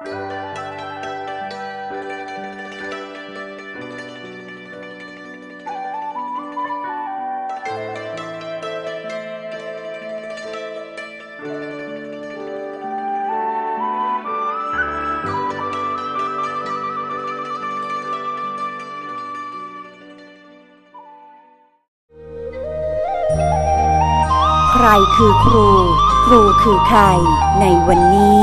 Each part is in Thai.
ใครคือครู ครูคือใคร ในวันนี้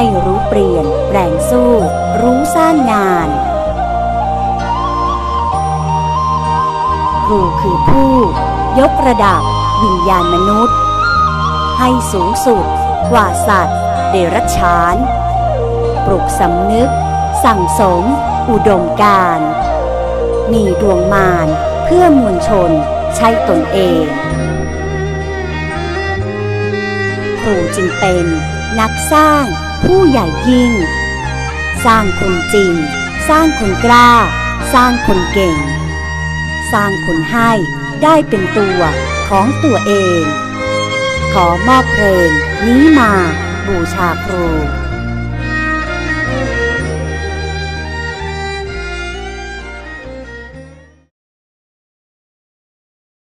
ให้รู้เปลี่ยน แปลงสู้ รู้สร้างงาน ครูคือผู้ ยกระดับ วิญญาณมนุษย์ ให้สูงสุด กว่าสัตว์ เดรัจฉาน ปลุกสำนึก สั่งสม อุดมการมีดวงมารเพื่อมวลชนใช้ตนเองครูจึงเป็นนักสร้าง ผู้ใหญ่ยิ่ง สร้างคนจริง สร้างคนกล้า สร้างคนเก่ง สร้างคนให้ได้เป็นตัวของตัวเอง ขอมอบเพลงนี้มาบูชาครู